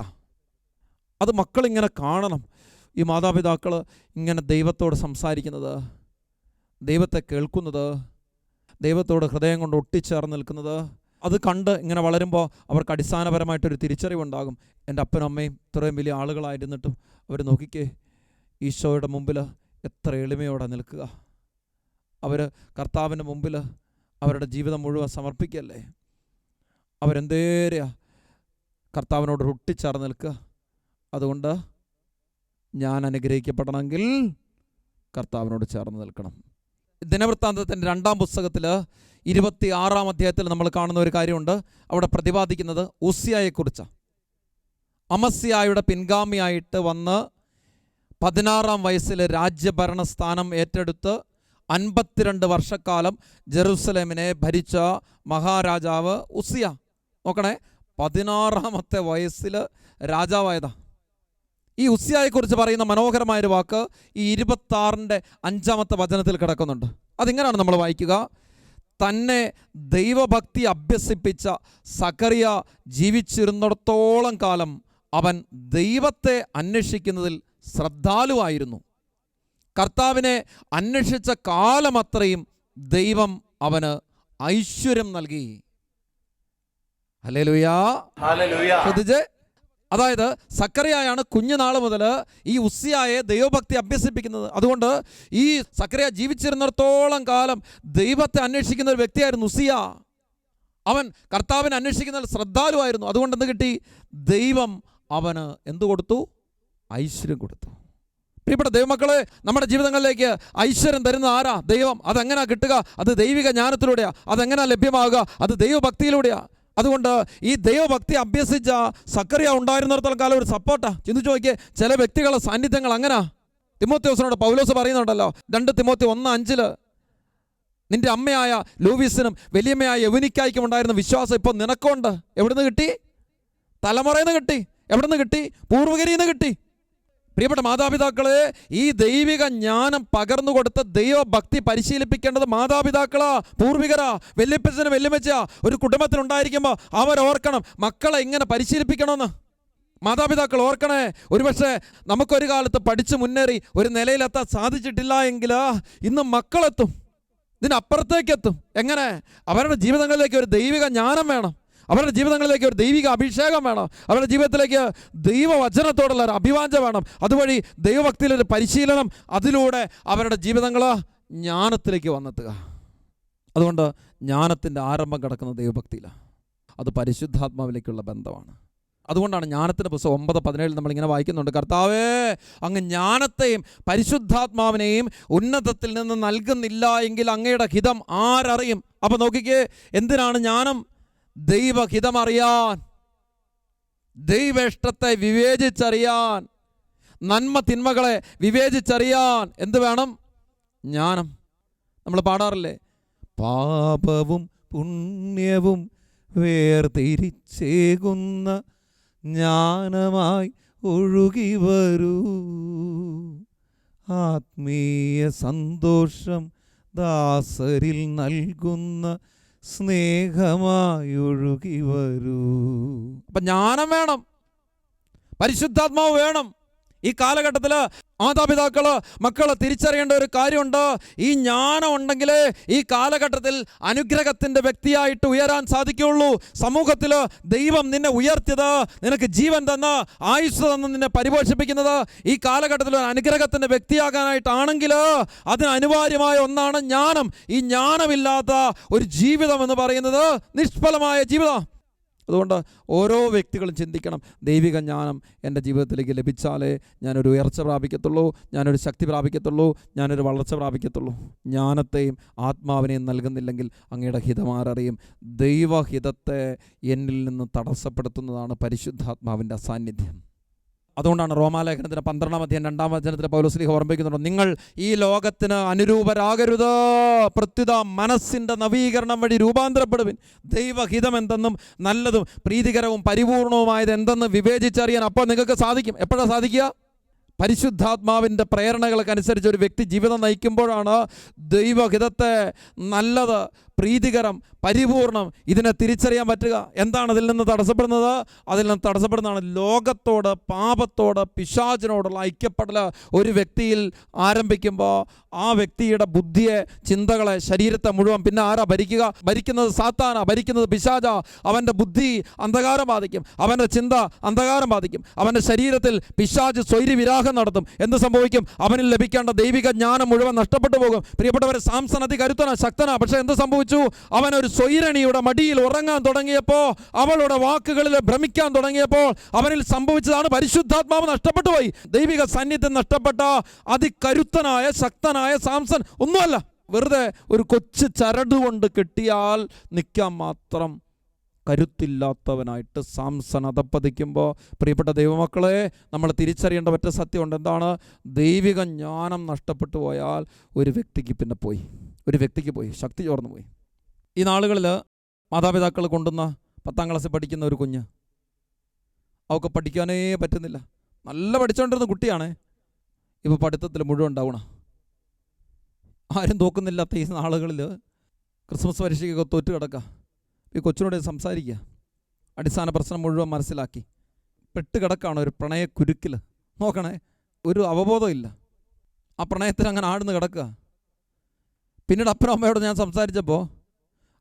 അത് മക്കളിങ്ങനെ കാണണം. ഈ മാതാപിതാക്കൾ ഇങ്ങനെ ദൈവത്തോട് സംസാരിക്കുന്നത് ദൈവത്തെ കേൾക്കുന്നത് ദൈവത്തോട് ഹൃദയം കൊണ്ട് ഒട്ടിച്ചേർന്ന് നിൽക്കുന്നത് അത് കണ്ട് ഇങ്ങനെ വളരുമ്പോൾ അവർക്ക് അടിസ്ഥാനപരമായിട്ടൊരു തിരിച്ചറിവുണ്ടാകും. എന്റെ അപ്പനും അമ്മയും ഇത്രയും വലിയ ആളുകളായിരുന്നിട്ടും അവർ നോക്കിക്കേ ഈശോയുടെ മുമ്പിൽ എത്ര എളിമയോടെ നിൽക്കുക. അവർ കർത്താവിന്റെ മുമ്പിൽ അവരുടെ ജീവിതം മുഴുവൻ സമർപ്പിക്കല്ലേ? അവരെന്തേര കർത്താവിനോട് ഒട്ടിച്ചേർന്ന് നിൽക്കുക. അതുകൊണ്ട് ഞാൻ അനുഗ്രഹിക്കപ്പെടണമെങ്കിൽ കർത്താവിനോട് ചേർന്ന് നിൽക്കണം. ദിനവൃത്താന്തത്തിന്റെ രണ്ടാം പുസ്തകത്തിൽ ഇരുപത്തി ആറാം അധ്യായത്തിൽ നമ്മൾ കാണുന്ന ഒരു കാര്യമുണ്ട്. അവിടെ പ്രതിപാദിക്കുന്നത് ഉസിയായെക്കുറിച്ചാണ്. അമസ്യായുടെ പിൻഗാമിയായിട്ട് വന്ന് പതിനാറാം വയസ്സിൽ രാജ്യഭരണ സ്ഥാനം ഏറ്റെടുത്ത് അൻപത്തിരണ്ട് വർഷക്കാലം ജെറുസലേമിനെ ഭരിച്ച മഹാരാജാവ് ഉസിയ. നോക്കണേ പതിനാറാമത്തെ വയസ്സിൽ രാജാവായതാ. ഈ ഉസിയായെക്കുറിച്ച് പറയുന്ന മനോഹരമായൊരു വാക്ക് ഈ ഇരുപത്താറിന്റെ അഞ്ചാമത്തെ വചനത്തിൽ കിടക്കുന്നുണ്ട്. അതിങ്ങനെയാണ് നമ്മൾ വായിക്കുക. തന്നെ ദൈവഭക്തി അഭ്യസിപ്പിച്ച സക്കറിയ ജീവിച്ചിരുന്നിടത്തോളം കാലം അവൻ ദൈവത്തെ അന്വേഷിക്കുന്നതിൽ ശ്രദ്ധാലുവായിരുന്നു. കർത്താവിനെ അന്വേഷിച്ച കാലമത്രയും ദൈവം അവന് ഐശ്വര്യം നൽകി. ശ്രദ്ധിച്ച്. അതായത് സക്കറിയായാണ് കുഞ്ഞുനാൾ മുതൽ ഈ ഉസ്സിയായെ ദൈവഭക്തി അഭ്യസിപ്പിക്കുന്നത്. അതുകൊണ്ട് ഈ സക്കറിയ ജീവിച്ചിരുന്നിടത്തോളം കാലം ദൈവത്തെ അന്വേഷിക്കുന്ന ഒരു വ്യക്തിയായിരുന്നു ഉസിയ അവൻ കർത്താവിനെ അന്വേഷിക്കുന്ന ശ്രദ്ധാലുവായിരുന്നു. അതുകൊണ്ട് എന്ത് കിട്ടി? ദൈവം അവന് എന്തു കൊടുത്തു? ഐശ്വര്യം കൊടുത്തു. പ്രിയപ്പെട്ട ദൈവമക്കളെ നമ്മുടെ ജീവിതങ്ങളിലേക്ക് ഐശ്വര്യം തരുന്ന ആരാ? ദൈവം. അതെങ്ങനെ കിട്ടുക? അത് ദൈവിക ജ്ഞാനത്തിലൂടെയാണ് അതെങ്ങനെയാ ലഭ്യമാകുക? അത് ദൈവഭക്തിയിലൂടെയാണ് അതുകൊണ്ട് ഈ ദൈവഭക്തി അഭ്യസിച്ച സക്കറിയ ഉണ്ടായിരുന്നിടത്തോളം കാലം ഒരു സപ്പോർട്ടാണ് ചിന്തിച്ചു നോക്കിയേ ചില വ്യക്തികളുടെ സാന്നിധ്യങ്ങൾ അങ്ങനെ. തിമോത്യോസിനോട് പൗലോസ് പറയുന്നുണ്ടല്ലോ രണ്ട് തിമോത്തി ഒന്ന് അഞ്ചിൽ നിന്റെ അമ്മയായ ലൂവിസിനും വലിയമ്മയായ യവനിക്കായിക്കും ഉണ്ടായിരുന്ന വിശ്വാസം ഇപ്പോൾ നിനക്കുണ്ട്. എവിടുന്ന് കിട്ടി? തലമുറയിൽ നിന്ന് കിട്ടി. എവിടുന്ന് കിട്ടി? പൂർവകരിൽ നിന്ന് കിട്ടി. പ്രിയപ്പെട്ട മാതാപിതാക്കളെ ഈ ദൈവിക ജ്ഞാനം പകർന്നു കൊടുത്ത ദൈവഭക്തി പരിശീലിപ്പിക്കേണ്ടത് മാതാപിതാക്കളാ പൂർവികരാ വല്യപ്പച്ചന് വെല്ലുമച്ച ഒരു കുടുംബത്തിനുണ്ടായിരിക്കുമ്പോൾ അവർ ഓർക്കണം മക്കളെ ഇങ്ങനെ പരിശീലിപ്പിക്കണമെന്ന്. മാതാപിതാക്കൾ ഓർക്കണേ ഒരുപക്ഷെ നമുക്കൊരു കാലത്ത് പഠിച്ച് മുന്നേറി ഒരു നിലയിലെത്താൻ സാധിച്ചിട്ടില്ല എങ്കിൽ ഇന്ന് മക്കളെത്തും ഇതിനപ്പുറത്തേക്കെത്തും. എങ്ങനെ? അവരുടെ ജീവിതങ്ങളിലേക്ക് ഒരു ദൈവിക ജ്ഞാനം വേണം. അവരുടെ ജീവിതങ്ങളിലേക്ക് ഒരു ദൈവിക അഭിഷേകം വേണം. അവരുടെ ജീവിതത്തിലേക്ക് ദൈവവചനത്തോടുള്ള ഒരു അഭിവാഞ്ച വേണം. അതുവഴി ദൈവഭക്തിയിലൊരു പരിശീലനം അതിലൂടെ അവരുടെ ജീവിതങ്ങൾ ജ്ഞാനത്തിലേക്ക് വന്നെത്തുക. അതുകൊണ്ട് ജ്ഞാനത്തിന്റെ ആരംഭം കിടക്കുന്ന ദൈവഭക്തിയിലാണ്. അത് പരിശുദ്ധാത്മാവിലേക്കുള്ള ബന്ധമാണ്. അതുകൊണ്ടാണ് ജ്ഞാനത്തിന്റെ പുസ്തകം ഒമ്പത് പതിനേഴിൽ നമ്മളിങ്ങനെ വായിക്കുന്നുണ്ട്. കർത്താവേ അങ്ങ് ജ്ഞാനത്തെയും പരിശുദ്ധാത്മാവിനെയും ഉന്നതത്തിൽ നിന്ന് നൽകുന്നില്ല എങ്കിൽ അങ്ങയുടെ ഹിതം ആരറിയും? അപ്പോൾ നോക്കിക്കേ എന്തിനാണ് ജ്ഞാനം? ദൈവഹിതം അറിയാൻ ദൈവേഷ്ടത്തെ വിവേചിച്ചറിയാൻ നന്മ തിന്മകളെ വിവേചിച്ചറിയാൻ എന്ത് വേണം? ജ്ഞാനം. നമ്മൾ പാടാറില്ലേ? പാപവും പുണ്യവും വേർതിരിച്ചേകുന്ന ജ്ഞാനമായി ഒഴുകി വരൂ. ആത്മീയ സന്തോഷം ദാസരിൽ നൽകുന്ന സ്നേഹമായി ഒഴുകി വരൂ. അപ്പം ജ്ഞാനം വേണം. പരിശുദ്ധാത്മാവ് വേണം. ഈ കാലഘട്ടത്തിൽ മാതാപിതാക്കൾ മക്കൾ തിരിച്ചറിയേണ്ട ഒരു കാര്യമുണ്ട്. ഈ ജ്ഞാനം ഉണ്ടെങ്കിൽ ഈ കാലഘട്ടത്തിൽ അനുഗ്രഹത്തിന്റെ വ്യക്തിയായിട്ട് ഉയരാൻ സാധിക്കുകയുള്ളൂ. സമൂഹത്തിൽ ദൈവം നിന്നെ ഉയർത്തിയത് നിനക്ക് ജീവൻ തന്ന ആയുസ് തന്ന് നിന്നെ പരിപോഷിപ്പിക്കുന്നത് ഈ കാലഘട്ടത്തിൽ ഒരു അനുഗ്രഹത്തിന്റെ വ്യക്തിയാകാനായിട്ടാണെങ്കിൽ അതിന് അനിവാര്യമായ ഒന്നാണ് ജ്ഞാനം. ഈ ജ്ഞാനമില്ലാത്ത ഒരു ജീവിതം എന്ന് പറയുന്നത് നിഷ്ഫലമായ ജീവിതം. അതുകൊണ്ട് ഓരോ വ്യക്തികളും ചിന്തിക്കണം ദൈവിക ജ്ഞാനം എന്റെ ജീവിതത്തിലേക്ക് ലഭിച്ചാലേ ഞാനൊരു ഉയർച്ച പ്രാപിക്കത്തുള്ളൂ ഞാനൊരു ശക്തി പ്രാപിക്കത്തുള്ളൂ ഞാനൊരു വളർച്ച പ്രാപിക്കത്തുള്ളൂ. ജ്ഞാനത്തെയും ആത്മാവിനെയും നൽകുന്നില്ലെങ്കിൽ അങ്ങയുടെ ഹിതമാരറിയും ദൈവഹിതത്തെ എന്നിൽ നിന്ന് തടസ്സപ്പെടുത്തുന്നതാണ് പരിശുദ്ധാത്മാവിന്റെ അസാന്നിധ്യം അതുകൊണ്ടാണ് റോമാലേഖനത്തിന് പന്ത്രണ്ടാം അധ്യായം രണ്ടാം വചനത്തിൽ പൗലോസ്ലിഹ ഓർമ്മിക്കുന്നുണ്ട് നിങ്ങൾ ഈ ലോകത്തിന് അനുരൂപരാകരുത്. പ്രത്യുത മനസ്സിന്റെ നവീകരണം വഴി രൂപാന്തരപ്പെടുവിൻ. ദൈവഹിതം എന്തെന്നും നല്ലതും പ്രീതികരവും പരിപൂർണവുമായത് എന്തെന്ന് വിവേചിച്ചറിയാൻ അപ്പോൾ നിങ്ങൾക്ക് സാധിക്കും. എപ്പോഴാണ് സാധിക്കുക? പരിശുദ്ധാത്മാവിന്റെ പ്രേരണകൾക്കനുസരിച്ച് ഒരു വ്യക്തി ജീവിതം നയിക്കുമ്പോഴാണ് ദൈവഹിതത്തെ നല്ലത് പ്രീതികരം പരിപൂർണം ഇതിനെ തിരിച്ചറിയാൻ പറ്റുക. എന്താണ് അതിൽ നിന്ന് തടസ്സപ്പെടുന്നത്? അതിൽ നിന്ന് തടസ്സപ്പെടുന്നതാണ് ലോകത്തോട് പാപത്തോട് പിശാചിനോടുള്ള ഐക്യപ്പെടൽ ഒരു വ്യക്തിയിൽ ആരംഭിക്കുമ്പോൾ ആ വ്യക്തിയുടെ ബുദ്ധിയെ ചിന്തകളെ ശരീരത്തെ മുഴുവൻ പിന്നെ ആരാ ഭരിക്കുക? ഭരിക്കുന്നത് സാത്താന ഭരിക്കുന്നത് പിശാച. അവന്റെ ബുദ്ധി അന്ധകാരം ബാധിക്കും. അവന്റെ ചിന്ത അന്ധകാരം ബാധിക്കും. അവന്റെ ശരീരത്തിൽ പിശാജ് സ്വൈര്യവിരാഹം നടത്തും. എന്ത് സംഭവിക്കും? അവനിൽ ലഭിക്കേണ്ട ദൈവിക ജ്ഞാനം മുഴുവൻ നഷ്ടപ്പെട്ടു പോകും. പ്രിയപ്പെട്ടവരെ സാംസൺ അതികരുത്തന ശക്തന. പക്ഷേ എന്ത് സംഭവിച്ചു അവൻ ഒരു സ്വൈരണിയുടെ മടിയിൽ ഉറങ്ങാൻ തുടങ്ങിയപ്പോൾ അവളുടെ വാക്കുകളിൽ ഭ്രമിക്കാൻ തുടങ്ങിയപ്പോൾ അവനിൽ സംഭവിച്ചതാണ് പരിശുദ്ധാത്മാവ് നഷ്ടപ്പെട്ടു പോയി. ദൈവിക സാന്നിധ്യം നഷ്ടപ്പെട്ട അതികരുത്തനായ ശക്തനായ സാംസൺ ഒന്നുമല്ല. വെറുതെ ഒരു കൊച്ചു ചരട് കൊണ്ട് കെട്ടിയാൽ നിൽക്കാൻ മാത്രം കരുത്തില്ലാത്തവനായിട്ട് സാംസൺ അതപ്പതിക്കുമ്പോൾ പ്രിയപ്പെട്ട ദൈവമക്കളെ നമ്മൾ തിരിച്ചറിയേണ്ട മറ്റു സത്യമുണ്ട് എന്താണ്? ദൈവിക ജ്ഞാനം നഷ്ടപ്പെട്ടു പോയാൽ ഒരു വ്യക്തിക്ക് പിന്നെ പോയി. ഒരു വ്യക്തിക്ക് പോയി ശക്തി ചോർന്നു പോയി. ഈ നാളുകളിൽ മാതാപിതാക്കൾ കൊണ്ടുവന്ന പത്താം ക്ലാസ്സിൽ പഠിക്കുന്ന ഒരു കുഞ്ഞ്. അവൾക്ക് പഠിക്കാനേ പറ്റുന്നില്ല. നല്ല പഠിച്ചുകൊണ്ടിരുന്ന കുട്ടിയാണ്. ഇപ്പോൾ പഠിത്തത്തിൽ മുഴുവൻ ഉണ്ടാവണ ആരും തോക്കുന്നില്ലാത്ത ഈ നാളുകളിൽ ക്രിസ്മസ് പരീക്ഷയ്ക്കൊക്കെ തോറ്റു കിടക്കുക ഈ കൊച്ചിനോട് സംസാരിക്കുക അടിസ്ഥാന പ്രശ്നം മുഴുവൻ മനസ്സിലാക്കി. പെട്ട് കിടക്കാണ് ഒരു പ്രണയ കുരുക്കിൽ നോക്കണേ ഒരു അവബോധമില്ല ആ പ്രണയത്തിൽ അങ്ങനെ ആടുന്ന് കിടക്കുക പിന്നീട് അപ്പനും അമ്മയോട് ഞാൻ സംസാരിച്ചപ്പോൾ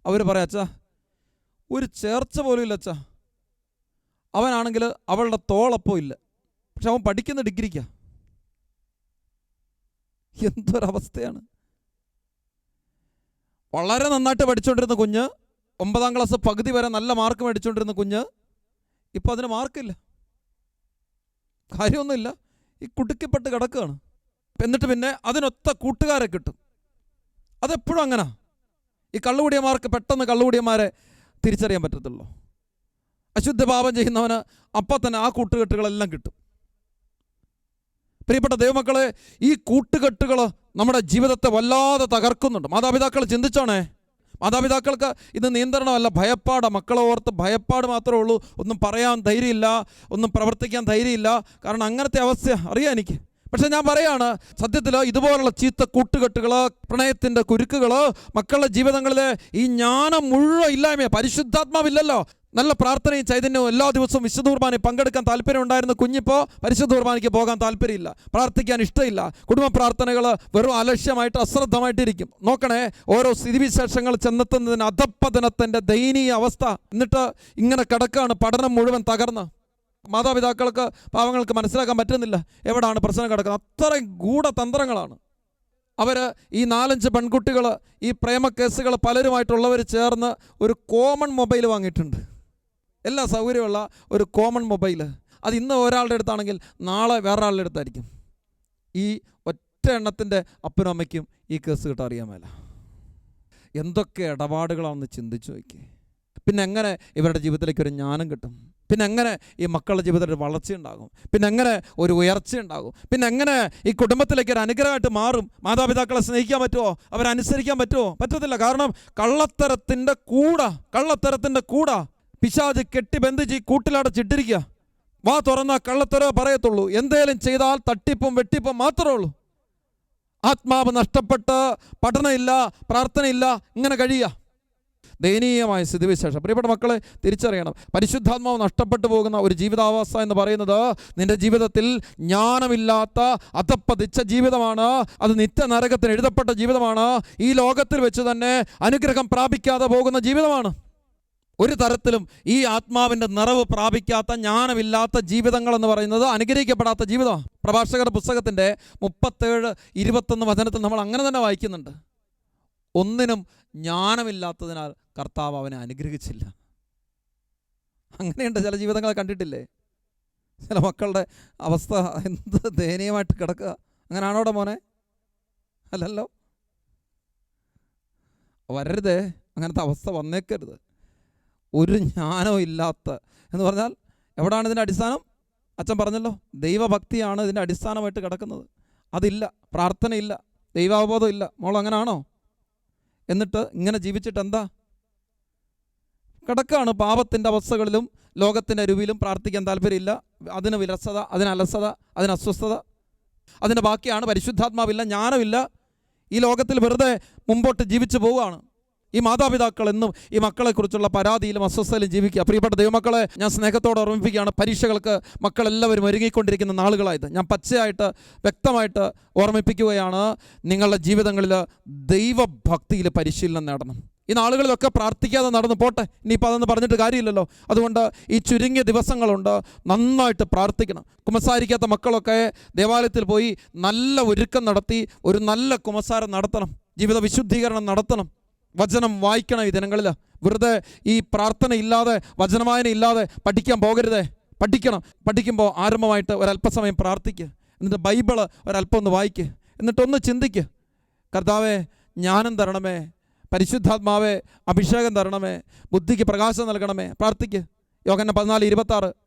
അവർ പറയാം അച്ഛാ ഒരു ചേർച്ച പോലും ഇല്ല അച്ഛാ. അവനാണെങ്കിൽ അവളുടെ തോളപ്പോ ഇല്ല. പക്ഷെ അവൻ പഠിക്കുന്ന ഡിഗ്രിക്കാ. എന്തൊരവസ്ഥയാണ്. വളരെ നന്നായിട്ട് പഠിച്ചുകൊണ്ടിരുന്ന കുഞ്ഞ് ഒമ്പതാം ക്ലാസ് പകുതി വരെ നല്ല മാർക്ക് മേടിച്ചുകൊണ്ടിരുന്ന കുഞ്ഞ് ഇപ്പോൾ അതിന് മാർക്കില്ല കാര്യമൊന്നുമില്ല. ഈ കുടുക്കിപ്പെട്ട് കിടക്കുകയാണ്. എന്നിട്ട് പിന്നെ അതിനൊത്ത കൂട്ടുകാരെ കിട്ടും. അതെപ്പോഴും അങ്ങനെ. ഈ കള്ളുകൂടിയമാർക്ക് പെട്ടെന്ന് കള്ളുകൂടിയന്മാരെ തിരിച്ചറിയാൻ പറ്റത്തുള്ളൂ. അശുദ്ധ പാപം ചെയ്യുന്നവന് അപ്പം തന്നെ ആ കൂട്ടുകെട്ടുകളെല്ലാം കിട്ടും. പ്രിയപ്പെട്ട ദൈവമക്കളെ ഈ കൂട്ടുകെട്ടുകൾ നമ്മുടെ ജീവിതത്തെ വല്ലാതെ തകർക്കുന്നുണ്ട്. മാതാപിതാക്കൾ ചിന്തിച്ചോണേ. മാതാപിതാക്കൾക്ക് ഇത് നിയന്ത്രണമല്ല. ഭയപ്പാട്. മക്കളെ ഓർത്ത് ഭയപ്പാട് മാത്രമേ ഉള്ളൂ. ഒന്നും പറയാൻ ധൈര്യമില്ല. ഒന്നും പ്രവർത്തിക്കാൻ ധൈര്യമില്ല. കാരണം അങ്ങനത്തെ അവസ്ഥ അറിയാം എനിക്ക്? പക്ഷെ ഞാൻ പറയാണ് സത്യത്തിൽ ഇതുപോലുള്ള ചീത്ത കൂട്ടുകെട്ടുകൾ പ്രണയത്തിന്റെ കുരുക്കുകൾ മക്കളുടെ ജീവിതങ്ങളിലെ ഈ ജ്ഞാനം മുഴുവൻ ഇല്ലായ്മയെ. പരിശുദ്ധാത്മാവില്ലല്ലോ. നല്ല പ്രാർത്ഥനയും ചൈതന്യവും എല്ലാ ദിവസവും വിശുദ്ധ പങ്കെടുക്കാൻ താല്പര്യം ഉണ്ടായിരുന്ന കുഞ്ഞിപ്പോൾ പരിശുദ്ധ കുർബാനയ്ക്ക് പോകാൻ താല്പര്യമില്ല. പ്രാർത്ഥിക്കാൻ ഇഷ്ടമില്ല. കുടുംബ പ്രാർത്ഥനകൾ വെറും അലക്ഷ്യമായിട്ട് അശ്രദ്ധമായിട്ടിരിക്കും. നോക്കണേ ഓരോ സ്ഥിതിവിശേഷങ്ങൾ ചെന്നെത്തുന്നതിന് അധപ്പതനത്തിന്റെ ദയനീയ അവസ്ഥ. എന്നിട്ട് ഇങ്ങനെ കിടക്കുകയാണ് പഠനം മുഴുവൻ തകർന്ന്. മാതാപിതാക്കൾക്ക് പാവങ്ങൾക്ക് മനസ്സിലാക്കാൻ പറ്റുന്നില്ല. എവിടാണ് പ്രശ്നം കിടക്കുന്നത്? അത്രയും ഗൂഢതന്ത്രങ്ങളാണ്. അവർ ഈ നാലഞ്ച് പെൺകുട്ടികൾ ഈ പ്രേമ കേസുകൾ പലരുമായിട്ടുള്ളവർ ചേർന്ന് ഒരു കോമൺ മൊബൈൽ വാങ്ങിയിട്ടുണ്ട്. എല്ലാ സൗകര്യമുള്ള ഒരു കോമൺ മൊബൈൽ അത് ഇന്ന് ഒരാളുടെ അടുത്താണെങ്കിൽ നാളെ വേറെ ആളുടെ അടുത്തായിരിക്കും. ഈ ഒറ്റ എണ്ണത്തിന്റെ അപ്പനും അമ്മയ്ക്കും ഈ കേസ് കിട്ടാൻ അറിയാൻ മേല. എന്തൊക്കെ ഇടപാടുകളാണെന്ന് ചിന്തിച്ചു നോക്കി പിന്നെ എങ്ങനെ ഇവരുടെ ജീവിതത്തിലേക്ക് ഒരു ജ്ഞാനം കിട്ടും? പിന്നെ അങ്ങനെ ഈ മക്കളുടെ ജീവിതത്തിൽ വളർച്ച ഉണ്ടാകും. പിന്നെ അങ്ങനെ ഒരു ഉയർച്ച ഉണ്ടാകും. പിന്നെ അങ്ങനെ ഈ കുടുംബത്തിലേക്ക് ഒരു അനുഗ്രഹമായിട്ട് മാറും. മാതാപിതാക്കളെ സ്നേഹിക്കാൻ പറ്റുമോ? അവരനുസരിക്കാൻ പറ്റുമോ? പറ്റത്തില്ല. കാരണം കള്ളത്തരത്തിന്റെ കൂട. കള്ളത്തരത്തിന്റെ കൂട. പിശാജ് കെട്ടി ബന്ധിച്ച് ഈ കൂട്ടിലടച്ചിട്ടിരിക്കുക വാ തുറന്നാൽ കള്ളത്തരോ പറയത്തുള്ളൂ. എന്തേലും ചെയ്താൽ തട്ടിപ്പും വെട്ടിപ്പും മാത്രമേ ഉള്ളൂ. ആത്മാവ് നഷ്ടപ്പെട്ട് പഠനമില്ല പ്രാർത്ഥനയില്ല ഇങ്ങനെ കഴിയുക. ദയനീയമായ സ്ഥിതിവിശേഷം. പ്രിയപ്പെട്ട മക്കളെ തിരിച്ചറിയണം. പരിശുദ്ധാത്മാവ് നഷ്ടപ്പെട്ടു പോകുന്ന ഒരു ജീവിതാവസ്ഥ എന്ന് പറയുന്നത് നിന്റെ ജീവിതത്തിൽ ജ്ഞാനമില്ലാത്ത അതപ്പതിച്ച ജീവിതമാണ്. അത് നിത്യ നരകത്തിന് എഴുതപ്പെട്ട ജീവിതമാണ്. ഈ ലോകത്തിൽ വെച്ച് തന്നെ അനുഗ്രഹം പ്രാപിക്കാതെ പോകുന്ന ജീവിതമാണ്. ഒരു തരത്തിലും ഈ ആത്മാവിന്റെ നിറവ് പ്രാപിക്കാത്ത ജ്ഞാനമില്ലാത്ത ജീവിതങ്ങൾ എന്ന് പറയുന്നത് അനുഗ്രഹിക്കപ്പെടാത്ത ജീവിതമാണ്. പ്രഭാഷകരുടെ പുസ്തകത്തിന്റെ മുപ്പത്തേഴ് ഇരുപത്തൊന്ന് വചനത്തിൽ നമ്മൾ അങ്ങനെ തന്നെ വായിക്കുന്നുണ്ട്. ഒന്നിനും ജ്ഞാനമില്ലാത്തതിനാൽ കർത്താവ് അവനെ അനുഗ്രഹിച്ചില്ല. അങ്ങനെയുണ്ട് ചില ജീവിതങ്ങൾ കണ്ടിട്ടില്ലേ? ചില മക്കളുടെ അവസ്ഥ എന്ത് ദയനീയമായിട്ട് കിടക്കുക. അങ്ങനാണോ മോനെ? അല്ലല്ലോ. വരരുതേ അങ്ങനത്തെ അവസ്ഥ വന്നേക്കരുത്. ഒരു ജ്ഞാനവും ഇല്ലാത്ത എന്ന് പറഞ്ഞാൽ എവിടാണ് ഇതിന്റെ അടിസ്ഥാനം? അച്ഛൻ പറഞ്ഞല്ലോ ദൈവഭക്തിയാണ് ഇതിന്റെ അടിസ്ഥാനമായിട്ട് കിടക്കുന്നത്. അതില്ല പ്രാർത്ഥനയില്ല ദൈവാവബോധം ഇല്ല. മോൾ അങ്ങനാണോ? എന്നിട്ട് ഇങ്ങനെ ജീവിച്ചിട്ട് എന്താ കിടക്കാണ് പാപത്തിന്റെ അവസ്ഥകളിലും ലോകത്തിന്റെ അരുവിയിലും പ്രാർത്ഥിക്കാൻ താല്പര്യമില്ല. അതിന് വിലസത അതിന് അലസത അതിന് അസ്വസ്ഥത. അതിന്റെ ബാക്കിയാണ് പരിശുദ്ധാത്മാവില്ല ജ്ഞാനമില്ല. ഈ ലോകത്തിൽ വെറുതെ മുമ്പോട്ട് ജീവിച്ചു പോവുകയാണ്. ഈ മാതാപിതാക്കൾ എന്നും ഈ മക്കളെക്കുറിച്ചുള്ള പരാതിയിലും അസ്വസ്ഥയിലും ജീവിക്കുക. പ്രിയപ്പെട്ട ദൈവമക്കളെ ഞാൻ സ്നേഹത്തോടെ ഓർമ്മിപ്പിക്കുകയാണ് പരീക്ഷകൾക്ക് മക്കളെല്ലാവരും ഒരുങ്ങിക്കൊണ്ടിരിക്കുന്ന നാളുകളായത്. ഞാൻ പച്ചയായിട്ട് വ്യക്തമായിട്ട് ഓർമ്മിപ്പിക്കുകയാണ് നിങ്ങളുടെ ജീവിതങ്ങളിൽ ദൈവഭക്തിയിൽ പരിശീലനം നേടണം. ഈ നാളുകളിലൊക്കെ പ്രാർത്ഥിക്കാതെ നടന്നു പോട്ടെ. ഇനിയിപ്പോൾ അതൊന്നും പറഞ്ഞിട്ട് കാര്യമില്ലല്ലോ. അതുകൊണ്ട് ഈ ചുരുങ്ങിയ ദിവസങ്ങളുണ്ട്. നന്നായിട്ട് പ്രാർത്ഥിക്കണം. കുമസാരിക്കാത്ത മക്കളൊക്കെ ദേവാലയത്തിൽ പോയി നല്ല ഒരുക്കം നടത്തി ഒരു നല്ല കുമസാരം നടത്തണം. ജീവിത വിശുദ്ധീകരണം നടത്തണം. വചനം വായിക്കണം ഈ ദിനങ്ങളിൽ വെറുതെ ഈ പ്രാർത്ഥന ഇല്ലാതെ വചനവായന ഇല്ലാതെ പഠിക്കാൻ പോകരുത്. പഠിക്കണം. പഠിക്കുമ്പോൾ ആരംഭമായിട്ട് ഒരല്പസമയം പ്രാർത്ഥിക്കുക എന്നിട്ട് ബൈബിൾ ഒരല്പം ഒന്ന് വായിക്കുക എന്നിട്ടൊന്ന് ചിന്തിക്കുക കർത്താവേ ജ്ഞാനം തരണമേ. പരിശുദ്ധാത്മാവേ അഭിഷേകം തരണമേ. ബുദ്ധിക്ക് പ്രകാശം നൽകണമേ. പ്രാർത്ഥിക്കുക യോഗന പതിനാല് ഇരുപത്താറ്.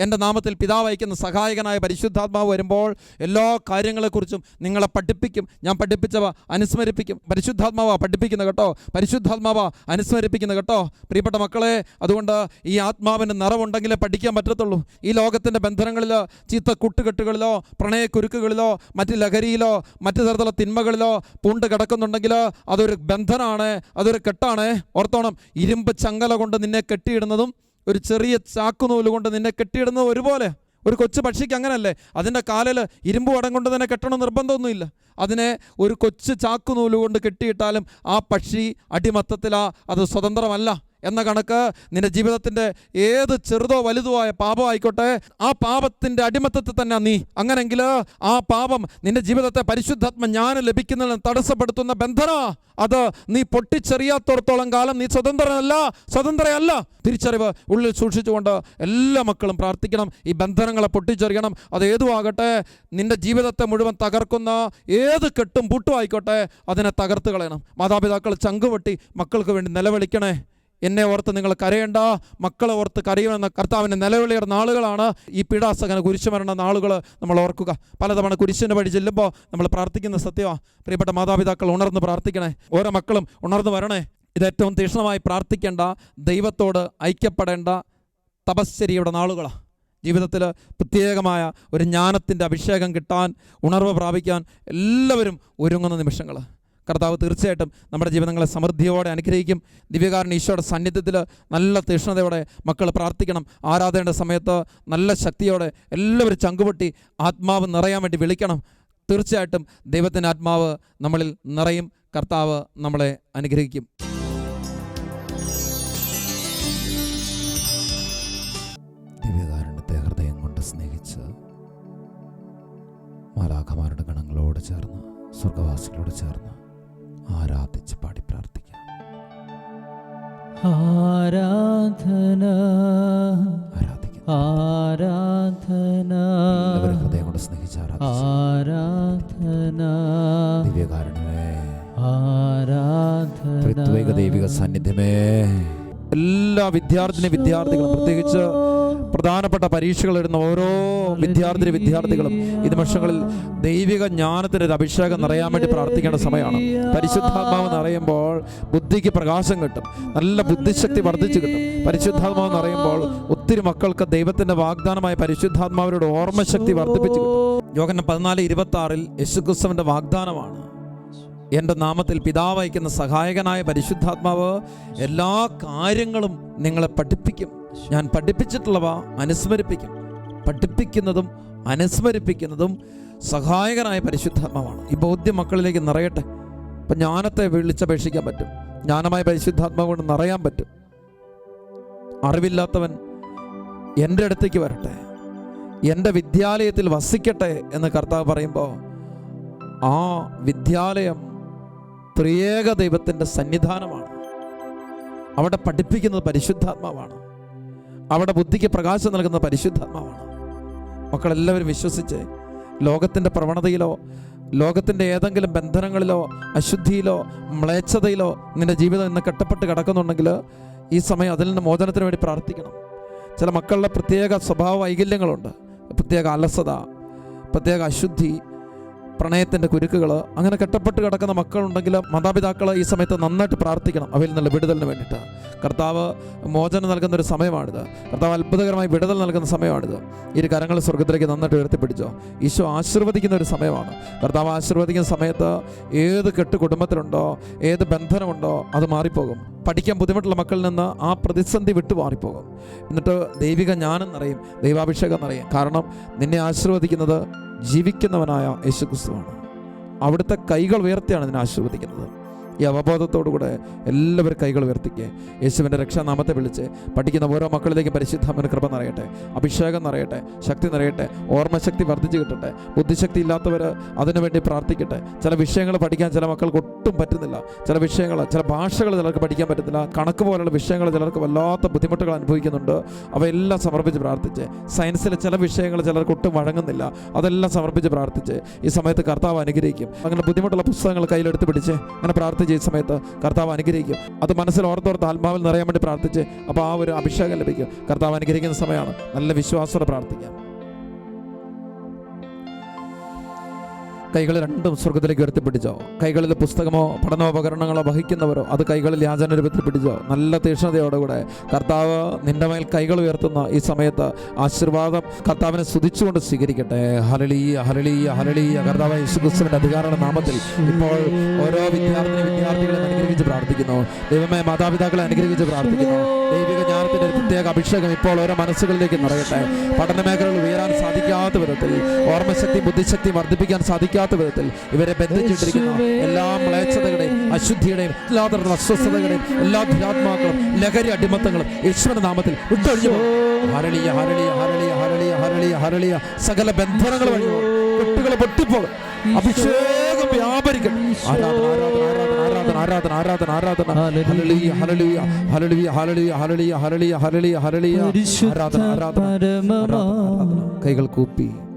എന്റെ നാമത്തിൽ പിതാവ് അയക്കുന്ന സഹായകനായ പരിശുദ്ധാത്മാവ് വരുമ്പോൾ എല്ലാ കാര്യങ്ങളെക്കുറിച്ചും നിങ്ങളെ പഠിപ്പിക്കും. ഞാൻ പഠിപ്പിച്ചവ അനുസ്മരിപ്പിക്കും. പരിശുദ്ധാത്മാവ പഠിപ്പിക്കുന്ന കേട്ടോ. പരിശുദ്ധാത്മാവ അനുസ്മരിപ്പിക്കുന്ന കേട്ടോ. പ്രിയപ്പെട്ട മക്കളെ അതുകൊണ്ട് ഈ ആത്മാവിന് നിറവുണ്ടെങ്കിലേ പഠിക്കാൻ പറ്റത്തുള്ളൂ. ഈ ലോകത്തിന്റെ ബന്ധനങ്ങളിൽ ചീത്ത കുട്ടുകെട്ടുകളിലോ പ്രണയക്കുരുക്കുകളിലോ മറ്റ് ലഹരിയിലോ മറ്റു തരത്തിലുള്ള തിന്മകളിലോ പൂണ്ട് കിടക്കുന്നുണ്ടെങ്കിൽ അതൊരു ബന്ധനാണ് അതൊരു കെട്ടാണ്. ഓർത്തോണം ഇരുമ്പ് ചങ്ങല കൊണ്ട് നിന്നെ കെട്ടിയിടുന്നതും ഒരു ചെറിയ ചാക്കുനൂൽ കൊണ്ട് നിന്നെ കെട്ടിയിടുന്നത് ഒരുപോലെ. ഒരു കൊച്ചു പക്ഷിക്ക് അങ്ങനല്ലേ? അതിന്റെ കാലിൽ ഇരുമ്പ് വടം കൊണ്ട് തന്നെ കെട്ടണം നിർബന്ധമൊന്നുമില്ല. അതിനെ ഒരു കൊച്ചു ചാക്കുനൂൽ കൊണ്ട് കെട്ടിയിട്ടാലും ആ പക്ഷി അടിമത്തത്തിലാ അത് സ്വതന്ത്രമല്ല. എന്ന കണക്ക് നിന്റെ ജീവിതത്തിന്റെ ഏത് ചെറുതോ വലുതോ ആയ പാപം ആയിക്കോട്ടെ ആ പാപത്തിന്റെ അടിമത്തത്തിൽ തന്നെ നീ. അങ്ങനെങ്കിൽ ആ പാപം നിന്റെ ജീവിതത്തെ പരിശുദ്ധാത്മ ജ്ഞാനം ലഭിക്കുന്നതിന് തടസ്സപ്പെടുത്തുന്ന ബന്ധന. അത് നീ പൊട്ടിച്ചെറിയാത്തോടത്തോളം കാലം നീ സ്വതന്ത്രനല്ല സ്വതന്ത്രയല്ല. തിരിച്ചറിവ് ഉള്ളിൽ സൂക്ഷിച്ചുകൊണ്ട് എല്ലാ മക്കളും പ്രാർത്ഥിക്കണം. ഈ ബന്ധനങ്ങളെ പൊട്ടിച്ചെറിയണം. അത് ഏതുമാകട്ടെ നിന്റെ ജീവിതത്തെ മുഴുവൻ തകർക്കുന്ന ഏത് കെട്ടും പുട്ടും ആയിക്കോട്ടെ അതിനെ തകർത്ത് കളയണം. മാതാപിതാക്കൾ ചങ്കുവെട്ടി മക്കൾക്ക് വേണ്ടി നിലവിളിക്കണേ. എന്നെ ഓർത്ത് നിങ്ങൾ കരയണ്ട മക്കളെ ഓർത്ത് കരയുമെന്ന കർത്താവിന്റെ നിലവിളിയുടെ നാളുകളാണ് ഈ പീഡാസകന കുരിശുമരണ നാളുകൾ നമ്മൾ ഓർക്കുക. പലതവണ കുരിശിന്റെ വഴി ചെല്ലുമ്പോൾ നമ്മൾ പ്രാർത്ഥിക്കുന്ന സത്യമാണ് പ്രിയപ്പെട്ട മാതാപിതാക്കൾ ഉണർന്ന് പ്രാർത്ഥിക്കണേ. ഓരോ മക്കളും ഉണർന്ന് വരണേ. ഇത് ഏറ്റവും തീക്ഷ്ണമായി പ്രാർത്ഥിക്കേണ്ട ദൈവത്തോട് ഐക്യപ്പെടേണ്ട തപശ്ചര്യയുടെ നാളുകളാണ് ജീവിതത്തിൽ പ്രത്യേകമായ ഒരു ജ്ഞാനത്തിന്റെ അഭിഷേകം കിട്ടാൻ ഉണർവ് പ്രാപിക്കാൻ എല്ലാവരും ഒരുങ്ങുന്ന നിമിഷങ്ങൾ കർത്താവ് തീർച്ചയായിട്ടും നമ്മുടെ ജീവിതങ്ങളെ സമൃദ്ധിയോടെ അനുഗ്രഹിക്കും. ദിവ്യകാരൻ ഈശോയുടെ സാന്നിധ്യത്തിൽ നല്ല തീഷ്ണതയോടെ മക്കൾ പ്രാർത്ഥിക്കണം. ആരാധനയുടെ സമയത്ത് നല്ല ശക്തിയോടെ എല്ലാവരും ചങ്കുപൊട്ടി ആത്മാവ് നിറയാൻ വേണ്ടി വിളിക്കണം. തീർച്ചയായിട്ടും ദൈവത്തിന്റെ ആത്മാവ് നമ്മളിൽ നിറയും. കർത്താവ് നമ്മളെ അനുഗ്രഹിക്കും. ദിവ്യകാരണത്തെ ഹൃദയം കൊണ്ട് സ്നേഹിച്ച് മാലാഖമാരുടെ ഗണങ്ങളോട് ചേർന്ന് സ്വർഗവാസികളോട് ചേർന്ന് ആരാധിച്ച് പാടി പ്രാർത്ഥിക്കാം. ആരാധന. ആരാധന. ഹൃദയം കൊണ്ട് സ്നേഹിച്ച ആരാധന. ദിവ്യകാരണമേ ആരാധന. ദൈവിക സാന്നിധ്യമേ. എല്ലാ വിദ്യാർത്ഥിനി വിദ്യാർത്ഥികളും പ്രത്യേകിച്ച് പ്രധാനപ്പെട്ട പരീക്ഷകൾ എഴുതുന്ന ഓരോ വിദ്യാർത്ഥി വിദ്യാർത്ഥികളും ഈ നിമിഷങ്ങളിൽ ദൈവിക ജ്ഞാനത്തിന് ഒരു അഭിഷേകം നിറയാൻ വേണ്ടി പ്രാർത്ഥിക്കേണ്ട സമയമാണ്. പരിശുദ്ധാത്മാവ് നിറയുമ്പോൾ ബുദ്ധിക്ക് പ്രകാശം കിട്ടും. നല്ല ബുദ്ധിശക്തി വർദ്ധിച്ചു കിട്ടും. പരിശുദ്ധാത്മാവ് നിറയുമ്പോൾ ഒത്തിരി മക്കൾക്ക് ദൈവത്തിന്റെ വാഗ്ദാനമായ പരിശുദ്ധാത്മാവരുടെ ഓർമ്മശക്തി വർദ്ധിപ്പിച്ചു കിട്ടും. യോഗന പതിനാല് ഇരുപത്തി ആറിൽ യേശുക്രിസ്തുവിന്റെ വാഗ്ദാനമാണ്. എന്റെ നാമത്തിൽ പിതാവ് അയക്കുന്ന സഹായകനായ പരിശുദ്ധാത്മാവ് എല്ലാ കാര്യങ്ങളും നിങ്ങളെ പഠിപ്പിക്കും. ഞാൻ പഠിപ്പിച്ചിട്ടുള്ളവ അനുസ്മരിപ്പിക്കും പഠിപ്പിക്കുന്നതും അനുസ്മരിപ്പിക്കുന്നതും സഹായകനായ പരിശുദ്ധാത്മാവാണ്. ഈ ബോധ്യം മക്കളിലേക്ക് നിറയട്ടെ. ഇപ്പം ജ്ഞാനത്തെ വിളിച്ചപേക്ഷിക്കാൻ പറ്റും. ജ്ഞാനമായ പരിശുദ്ധാത്മാവ് കൊണ്ട് നിറയാൻ പറ്റും. അറിവില്ലാത്തവൻ എന്റെ അടുത്തേക്ക് വരട്ടെ. എന്റെ വിദ്യാലയത്തിൽ വസിക്കട്ടെ എന്ന് കർത്താവ് പറയുമ്പോൾ ആ വിദ്യാലയം ത്രിയേക ദൈവത്തിന്റെ സന്നിധാനമാണ്. അവിടെ പഠിപ്പിക്കുന്നത് പരിശുദ്ധാത്മാവാണ്. അവിടെ ബുദ്ധിക്ക് പ്രകാശം നൽകുന്ന പരിശുദ്ധാത്മാവാണ്. മക്കളെല്ലാവരും വിശ്വസിച്ച് ലോകത്തിന്റെ പ്രവണതയിലോ ലോകത്തിന്റെ ഏതെങ്കിലും ബന്ധനങ്ങളിലോ അശുദ്ധിയിലോ മ്ലേച്ഛതയിലോ നിന്റെ ജീവിതം ഇന്ന് കെട്ടപ്പെട്ട് കിടക്കുന്നുണ്ടെങ്കിൽ ഈ സമയം അതിൽ നിന്ന് മോചനത്തിന് വേണ്ടി പ്രാർത്ഥിക്കണം. ചില മക്കളുടെ പ്രത്യേക സ്വഭാവ വൈകല്യങ്ങളുണ്ട്. പ്രത്യേക അലസത പ്രത്യേക അശുദ്ധി പ്രണയത്തിന്റെ കുരുക്കുകൾ അങ്ങനെ കെട്ടപ്പെട്ട് കിടക്കുന്ന മക്കളുണ്ടെങ്കിൽ മാതാപിതാക്കൾ ഈ സമയത്ത് നന്നായിട്ട് പ്രാർത്ഥിക്കണം അവയിൽ നിന്നുള്ള വിടുതലിന് വേണ്ടിയിട്ട്. കർത്താവ് മോചനം നൽകുന്ന ഒരു സമയമാണിത്. കർത്താവ് അത്ഭുതകരമായി വിടുതൽ നൽകുന്ന സമയമാണിത്. ഈ കരങ്ങൾ സ്വർഗത്തിലേക്ക് നന്നായിട്ട് ഉയർത്തിപ്പിടിച്ചോ. ഈശോ ആശീർവദിക്കുന്ന ഒരു സമയമാണ്. കർത്താവ് ആശീർവദിക്കുന്ന സമയത്ത് ഏത് കെട്ട് കുടുംബത്തിലുണ്ടോ ഏത് ബന്ധനമുണ്ടോ അത് മാറിപ്പോകും. പഠിക്കാൻ ബുദ്ധിമുട്ടുള്ള മക്കളിൽ നിന്ന് ആ പ്രതിസന്ധി വിട്ടു മാറിപ്പോകും. എന്നിട്ട് ദൈവിക ജ്ഞാനം നിറയും ദൈവാഭിഷേകം നിറയും. കാരണം നിന്നെ ആശീർവദിക്കുന്നത് ജീവിക്കുന്നവനായ യേശുക്രിസ്തുവാണ്. അവിടുത്തെ കൈകൾ ഉയർത്തിയാണ് അതിനെ ആശീർവദിക്കുന്നത്. ഈ അവബോധത്തോടുകൂടെ എല്ലാവരും കൈകൾ ഉയർത്തിക്കുക യേശുവിന്റെ രക്ഷാനാമത്തെ വിളിച്ച് പഠിക്കുന്ന ഓരോ മക്കളിലേക്കും പരിശുദ്ധാമന് കൃപ നിറയട്ടെ അഭിഷേകം നിറയട്ടെ ശക്തി നിറയട്ടെ ഓർമ്മശക്തി വർദ്ധിച്ചു കിട്ടട്ടെ ബുദ്ധിശക്തി ഇല്ലാത്തവർ അതിനുവേണ്ടി പ്രാർത്ഥിക്കട്ടെ. ചില വിഷയങ്ങൾ പഠിക്കാൻ ചില മക്കൾക്ക് ഒട്ടും പറ്റുന്നില്ല. ചില വിഷയങ്ങൾ ചില ഭാഷകൾ ചിലർക്ക് പഠിക്കാൻ പറ്റുന്നില്ല. കണക്ക് പോലുള്ള വിഷയങ്ങൾ ചിലർക്ക് വല്ലാത്ത ബുദ്ധിമുട്ടുകൾ അനുഭവിക്കുന്നുണ്ട്. അവയെല്ലാം സമർപ്പിച്ച് പ്രാർത്ഥിച്ച് സയൻസിലെ ചില വിഷയങ്ങൾ ചിലർക്ക് ഒട്ടും വഴങ്ങുന്നില്ല. അതെല്ലാം സമർപ്പിച്ച് പ്രാർത്ഥിച്ച് ഈ സമയത്ത് കർത്താവ് അനുഗ്രഹിക്കും. അങ്ങനെ ബുദ്ധിമുട്ടുള്ള പുസ്തകങ്ങൾ കയ്യിലെടുത്ത് പിടിച്ച് അങ്ങനെ പ്രാർത്ഥിച്ച് ഈ സമയത്ത് കർത്താവ് അനുഗ്രഹിക്കും. അത് മനസ്സിൽ ഓർത്തോർത്ത് ആത്മാവിൽ നിറയാൻ വേണ്ടി പ്രാർത്ഥിച്ച് അപ്പോൾ ആ ഒരു അഭിഷേകം ലഭിക്കും. കർത്താവ് അനുഗ്രഹിക്കുന്ന സമയമാണ്. നല്ല വിശ്വാസത്തോടെ പ്രാർത്ഥിക്കാം. കൈകൾ രണ്ടും സ്വർഗത്തിലേക്ക് ഉയർത്തിപ്പിടിച്ചോ? കൈകളിൽ പുസ്തകമോ പഠനോപകരണങ്ങളോ വഹിക്കുന്നവരോ അത് കൈകളിൽ യാചന രൂപത്തിൽ പിടിച്ചോ? നല്ല തീക്ഷ്ണതയോടുകൂടെ കർത്താവ് നിന്റെ മേൽ കൈകൾ ഉയർത്തുന്ന ഈ സമയത്ത് ആശീർവാദം കർത്താവിനെ സ്തുതിച്ചുകൊണ്ട് സ്വീകരിക്കട്ടെ. ഹരളീയ ഹരളീയ ഹരളീയ കർത്താവ് യേശുക്രിസ്തുവിന്റെ അധികാരയുടെ നാമത്തിൽ ഇപ്പോൾ ഓരോ വിദ്യാർത്ഥിനി വിദ്യാർത്ഥികളെ അനുഗ്രഹിച്ച് പ്രാർത്ഥിക്കുന്നു. ദൈവമേ മാതാപിതാക്കളെ അനുഗ്രഹിച്ച് പ്രാർത്ഥിക്കുന്നു. ദൈവിക ജ്ഞാനത്തിന്റെ ഒരു പ്രത്യേക അഭിഷേകം ഇപ്പോൾ ഓരോ മനസ്സുകളിലേക്ക് നിറയട്ടെ. പഠന മേഖലകൾ ഉയരാൻ സാധിക്കാത്ത വിധത്തിൽ ഓർമ്മശക്തി ബുദ്ധിശക്തി വർദ്ധിപ്പിക്കാൻ സാധിക്കാത്ത സാധിക്കാത്ത വിധത്തിൽ ഇവരെ ബന്ധിച്ചിട്ടിരിക്കുന്ന. എല്ലാ മ്ലേച്ഛതകളെയും അശുദ്ധിയുടെയും എല്ലാ തരത്തിലുള്ള അസ്വസ്ഥതകളെയും എല്ലാ ദുരാത്മാക്കളും ലഹരി അടിമത്തങ്ങളും യേശുവിന്റെ നാമത്തിൽ വിട്ടൊഴിഞ്ഞു ഹരളിയ ഹരളിയ ഹരളിയ ഹരളിയ ഹരളിയ ഹരളിയ. സകല ബന്ധനങ്ങൾ വഴി കുട്ടികളെ പൊട്ടിപ്പോൾ അഭിഷേകം വ്യാപരിക്കട്ടെ ആരാധന ആരാധന ആരാധന ആരാധന ആരാധന ആരാധന hallelujah hallelujah hallelujah hallelujah hallelujah hallelujah hallelujah ആരാധന ആരാധന കൈകൾ കൂപ്പി.